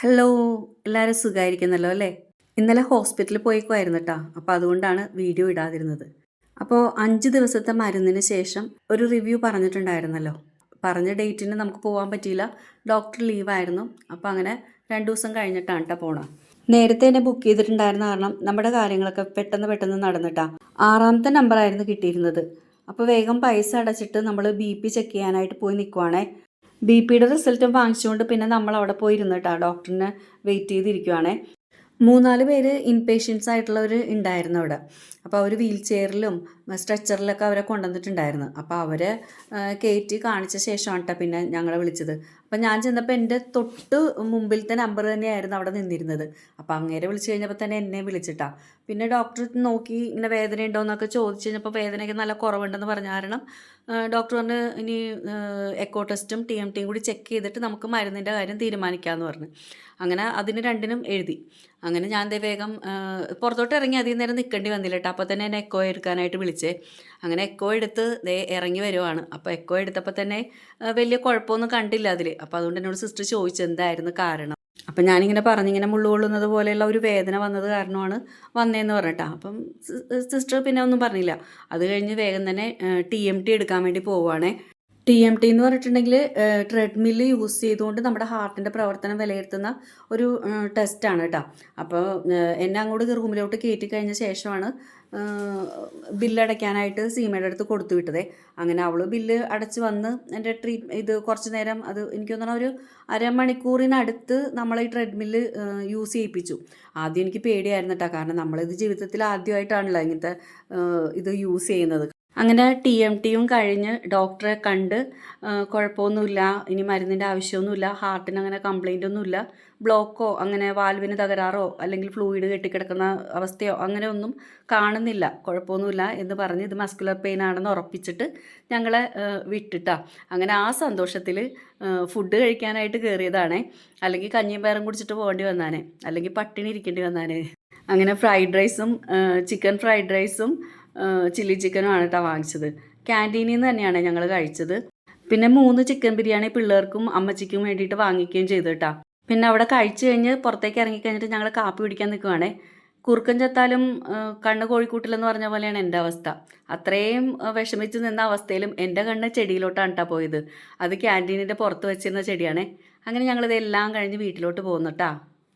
Hello എല്ലാവരും സുഖമായിരിക്കുന്നല്ലോ അല്ലേ? ഇന്നലെ ഹോസ്പിറ്റലിൽ പോയിക്കുമായിരുന്നു കേട്ടോ അപ്പോൾ അതുകൊണ്ടാണ് വീഡിയോ ഇടാതിരുന്നത്. അപ്പോൾ അഞ്ച് ദിവസത്തെ മരുന്നിന് ശേഷം ഒരു റിവ്യൂ പറഞ്ഞിട്ടുണ്ടായിരുന്നല്ലോ. പറഞ്ഞ ഡേറ്റിന് നമുക്ക് പോകാൻ പറ്റിയില്ല. ഡോക്ടർ ലീവായിരുന്നു. അപ്പോൾ അങ്ങനെ രണ്ട് ദിവസം കഴിഞ്ഞിട്ടാണ് കേട്ടോ പോണത് നേരത്തെ തന്നെ ബുക്ക് ചെയ്തിട്ടുണ്ടായിരുന്ന കാരണം നമ്മുടെ കാര്യങ്ങളൊക്കെ പെട്ടെന്ന് പെട്ടെന്ന് നടന്നിട്ടാ ആറാമത്തെ നമ്പറായിരുന്നു കിട്ടിയിരുന്നത്. അപ്പോൾ വേഗം പൈസ അടച്ചിട്ട് നമ്മൾ ബി പി ചെക്ക് ചെയ്യാനായിട്ട് പോയി നിൽക്കുവാണേ ബി പിയുടെ റിസൾട്ടും വാങ്ങിച്ചുകൊണ്ട് പിന്നെ നമ്മൾ അവിടെ പോയി കേട്ടോ ഡോക്ടറിനെ വെയിറ്റ് ചെയ്തിരിക്കുവാണേ. മൂന്നാൽ പേര് ഇൻപേഷ്യൻസ് ആയിട്ടുള്ളവർ ഉണ്ടായിരുന്നു അവിടെ. അപ്പോൾ അവർ വീൽ ചെയറിലും സ്ട്രെച്ചറിലൊക്കെ അവരെ കൊണ്ടുവന്നിട്ടുണ്ടായിരുന്നു. അപ്പോൾ അവരെ കയറ്റി കാണിച്ച ശേഷമാണ് കേട്ടോ പിന്നെ ഞങ്ങളെ വിളിച്ചത്. അപ്പോൾ ഞാൻ ചെന്നപ്പോൾ എന്റെ തൊട്ട് മുമ്പിലത്തെ നമ്പർ തന്നെയായിരുന്നു അവിടെ നിന്നിരുന്നത്. അപ്പോൾ അങ്ങേരെ വിളിച്ചു കഴിഞ്ഞപ്പോൾ തന്നെ എന്നെ വിളിച്ചിട്ടാ. പിന്നെ ഡോക്ടർ നോക്കി ഇങ്ങനെ വേദന ഉണ്ടോ എന്നൊക്കെ ചോദിച്ചു കഴിഞ്ഞപ്പോൾ വേദനയൊക്കെ നല്ല കുറവുണ്ടെന്ന് പറഞ്ഞ കാരണം ഡോക്ടർ പറഞ്ഞ് ഇനി എക്കോ ടെസ്റ്റും ടി എം ടിയും കൂടി ചെക്ക് ചെയ്തിട്ട് നമുക്ക് മരുന്നിന്റെ കാര്യം തീരുമാനിക്കാമെന്ന് പറഞ്ഞു. അങ്ങനെ അതിന് രണ്ടിനും എഴുതി. അങ്ങനെ ഞാൻ ദേ വേഗം പുറത്തോട്ട് ഇറങ്ങി അധികം നേരം നിൽക്കേണ്ടി വന്നില്ല കേട്ടോ അപ്പോൾ തന്നെ എന്നെ എക്കോ എടുക്കാനായിട്ട് വിളിച്ചേ. അങ്ങനെ എക്കോ എടുത്ത് ദേ ഇറങ്ങി വരുവാണ്. അപ്പോൾ എക്കോ എടുത്തപ്പോൾ തന്നെ വലിയ കുഴപ്പമൊന്നും കണ്ടില്ല അതിൽ അപ്പോൾ അതുകൊണ്ട് എന്നോട് സിസ്റ്റർ ചോദിച്ചു എന്തായിരുന്നു കാരണം? അപ്പം ഞാനിങ്ങനെ പറഞ്ഞിങ്ങനെ മുള്ളു കൊള്ളുന്നത് പോലെയുള്ള ഒരു വേദന വന്നത് കാരണമാണ് വന്നതെന്ന് പറഞ്ഞിട്ടാ അപ്പം സിസ്റ്റർ പിന്നെ ഒന്നും പറഞ്ഞില്ല. അത് കഴിഞ്ഞ് വേഗം തന്നെ ടി എം ടി എടുക്കാൻ വേണ്ടി പോവുകയാണേ ടി എം ടി എന്ന് പറഞ്ഞിട്ടുണ്ടെങ്കിൽ ട്രെഡ്മിൽ യൂസ് ചെയ്തുകൊണ്ട് നമ്മുടെ ഹാർട്ടിന്റെ പ്രവർത്തനം വിലയിരുത്തുന്ന ഒരു ടെസ്റ്റാണ് കേട്ടോ അപ്പോൾ എന്നെ അങ്ങോട്ട് റൂമിലോട്ട് കയറ്റി കഴിഞ്ഞ ശേഷമാണ് ബില്ലടയ്ക്കാനായിട്ട് സീമയുടെ അടുത്ത് കൊടുത്തു വിട്ടതേ. അങ്ങനെ അവൾ ബില്ല് അടച്ച് വന്ന് എന്റെ ട്രീ ഇത് കുറച്ച് നേരം അത് എനിക്ക് തോന്നണ ഒരു അരമണിക്കൂറിനടുത്ത് നമ്മൾ ഈ ട്രെഡ്മില്ല് യൂസ് ചെയ്യിപ്പിച്ചു. ആദ്യം എനിക്ക് പേടിയായിരുന്നു കേട്ടോ കാരണം നമ്മളിത് ജീവിതത്തിൽ ആദ്യമായിട്ടാണല്ലോ ഇങ്ങനത്തെ ഇത് യൂസ് ചെയ്യുന്നത്. അങ്ങനെ ടി എം ടിയും കഴിഞ്ഞ് ഡോക്ടറെ കണ്ട് കുഴപ്പമൊന്നുമില്ല ഇനി മരുന്നിന്റെ ആവശ്യമൊന്നുമില്ല ഹാർട്ടിന് അങ്ങനെ കംപ്ലൈന്റ് ഒന്നുമില്ല ബ്ലോക്കോ അങ്ങനെ വാൽവിന് തകരാറോ അല്ലെങ്കിൽ ഫ്ലൂയിഡ് കെട്ടിക്കിടക്കുന്ന അവസ്ഥയോ അങ്ങനെ ഒന്നും കാണുന്നില്ല കുഴപ്പമൊന്നുമില്ല എന്ന് പറഞ്ഞ് ഇത് മസ്കുലർ പെയിൻ ആണെന്ന് ഉറപ്പിച്ചിട്ട് ഞങ്ങളെ വിട്ടിട്ടാ. അങ്ങനെ ആ സന്തോഷത്തിൽ ഫുഡ് കഴിക്കാനായിട്ട് കയറിയതാണേ അല്ലെങ്കിൽ കഞ്ഞിയും പയറും കുടിച്ചിട്ട് പോകേണ്ടി വന്നാനേ. അല്ലെങ്കിൽ പട്ടിണി ഇരിക്കേണ്ടി വന്നാനേ. അങ്ങനെ ഫ്രൈഡ് റൈസും ചിക്കൻ ഫ്രൈഡ് റൈസും ചില്ലി ചിക്കനും ആണ് കേട്ടോ വാങ്ങിച്ചത്. ക്യാന്റീനിൽ നിന്ന് തന്നെയാണ് ഞങ്ങൾ കഴിച്ചത്. പിന്നെ മൂന്ന് ചിക്കൻ ബിരിയാണി പിള്ളേർക്കും അമ്മച്ചിക്കും വേണ്ടിയിട്ട് വാങ്ങിക്കുകയും ചെയ്തു കേട്ടോ പിന്നെ അവിടെ കഴിച്ചു കഴിഞ്ഞ് പുറത്തേക്ക് ഇറങ്ങിക്കഴിഞ്ഞിട്ട് ഞങ്ങൾ കാപ്പി പിടിക്കാൻ നിൽക്കുവാണേ കുറുക്കൻ ചത്താലും കണ്ണ് കോഴിക്കൂട്ടിലെന്ന് പറഞ്ഞ പോലെയാണ് എന്റെ അവസ്ഥ. അത്രയും വിഷമിച്ച് നിന്ന അവസ്ഥയിലും എന്റെ കണ്ണ് ചെടിയിലോട്ടാണ് കേട്ടോ പോയത്. അത് ക്യാന്റീനിന്റെ പുറത്ത് വെച്ചിരുന്ന ചെടിയാണേ. അങ്ങനെ ഞങ്ങളിതെല്ലാം കഴിഞ്ഞ് വീട്ടിലോട്ട് പോകുന്നു കേട്ടോ